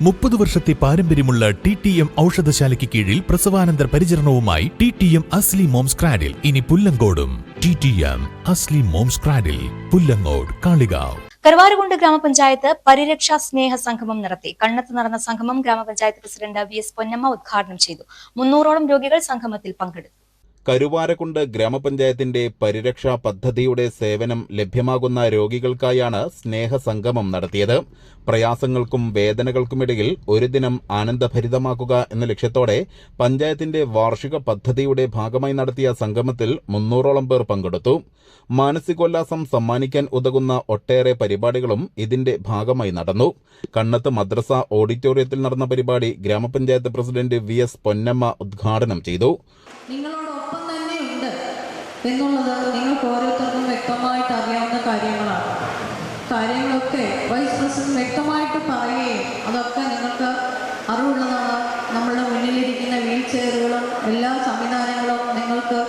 മുപ്പത് വർഷത്തെ പാരമ്പര്യമുള്ള ടി ടി എം ഔഷധശാലയ്ക്ക് കീഴിൽ പ്രസവാനന്തര പരിചരണവുമായി T T M Asli moms cradle. ഇനി പുല്ലങ്കോടും. T T M Asli moms cradle. Pullangode Kalikavu. Karuvarakundu ഗ്രാമപഞ്ചായത്ത് പരിരക്ഷാ സ്നേഹ സംഗമം നടത്തി. കണ്ണത്ത് നടന്ന സംഗമം ഗ്രാമപഞ്ചായത്ത് പ്രസിഡന്റ് വി എസ് പൊന്നമ്മ ഉദ്ഘാടനം ചെയ്തു. മുന്നൂറോളം രോഗികൾ സംഗമത്തിൽ പങ്കെടുത്തു. കരുവാരക്കുണ്ട് ഗ്രാമപഞ്ചായത്തിന്റെ പരിരക്ഷാ പദ്ധതിയുടെ സേവനം ലഭ്യമാകുന്ന രോഗികൾക്കായാണ് സ്നേഹസംഗമം നടത്തിയത്. പ്രയാസങ്ങൾക്കും വേദനകൾക്കുമിടയിൽ ഒരു ദിനം ആനന്ദഭരിതമാക്കുക എന്ന ലക്ഷ്യത്തോടെ പഞ്ചായത്തിന്റെ വാർഷിക പദ്ധതിയുടെ ഭാഗമായി നടത്തിയ സംഗമത്തിൽ മുന്നൂറോളം പേർ പങ്കെടുത്തു. മാനസികോല്ലാസം സമ്മാനിക്കാൻ ഉതകുന്ന ഒട്ടേറെ പരിപാടികളും ഇതിന്റെ ഭാഗമായി നടന്നു. കണ്ണത്ത് മദ്രസ ഓഡിറ്റോറിയത്തിൽ നടന്ന പരിപാടി ഗ്രാമപഞ്ചായത്ത് പ്രസിഡന്റ് വി എസ് പൊന്നമ്മ ഉദ്ഘാടനം ചെയ്തു. എന്നുള്ളത് നിങ്ങൾക്ക് ഓരോരുത്തർക്കും വ്യക്തമായിട്ട് അറിയാവുന്ന കാര്യങ്ങളാണ്. കാര്യങ്ങളൊക്കെ വൈസ് പ്രസിഡന്റ് വ്യക്തമായിട്ട് പറയുകയും അതൊക്കെ നിങ്ങൾക്ക് അറിവുള്ളതാണ്. നമ്മളുടെ മുന്നിലിരിക്കുന്ന വീൽ ചെയറുകളും എല്ലാ സംവിധാനങ്ങളും നിങ്ങൾക്ക്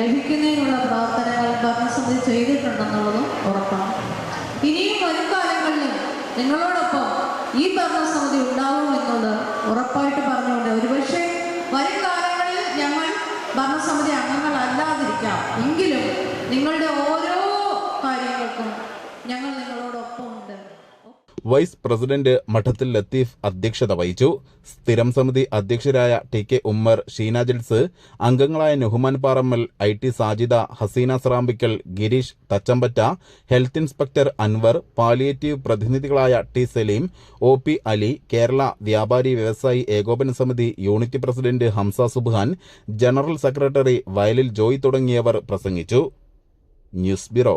ലഭിക്കുന്നതിനുള്ള പ്രവർത്തനങ്ങൾ ഭരണസമിതി ചെയ്തിട്ടുണ്ടെന്നുള്ളതും ഉറപ്പാണ്. ഇനിയും വരും കാലങ്ങളിൽ നിങ്ങളോടൊപ്പം ഈ ഭരണസമിതി ഉണ്ടാവും എന്നുള്ളത് ഉറപ്പായിട്ട് പറഞ്ഞുകൊണ്ട് ഒരുപക്ഷെ വരും കാലങ്ങളിൽ ഞങ്ങൾ ഭരണസമിതി അംഗങ്ങളല്ലാതിരിക്കാം എങ്കിലും നിങ്ങളുടെ ഓരോ കാര്യങ്ങൾക്കും ഞങ്ങൾ നിങ്ങളോടൊപ്പം ഉണ്ട് വൈസ് പ്രസിഡന്റ് മഠത്തിൽ ലത്തീഫ് അധ്യക്ഷത വഹിച്ചു. സ്ഥിരം സമിതി അധ്യക്ഷരായ ടി കെ ഉമ്മർ ഷീന ജിൽസ് അംഗങ്ങളായ Nuhman Parammal I T Sajida Haseena Srambikkal Gireesh Thachampatta health inspector Anwar palliative പ്രതിനിധികളായ T Saleem O P Ali Kerala വ്യാപാരി വ്യവസായി ഏകോപന സമിതി unit president Hamsa Subhan general secretary Vayalil Joy തുടങ്ങിയവർ പ്രസംഗിച്ചു. News bureau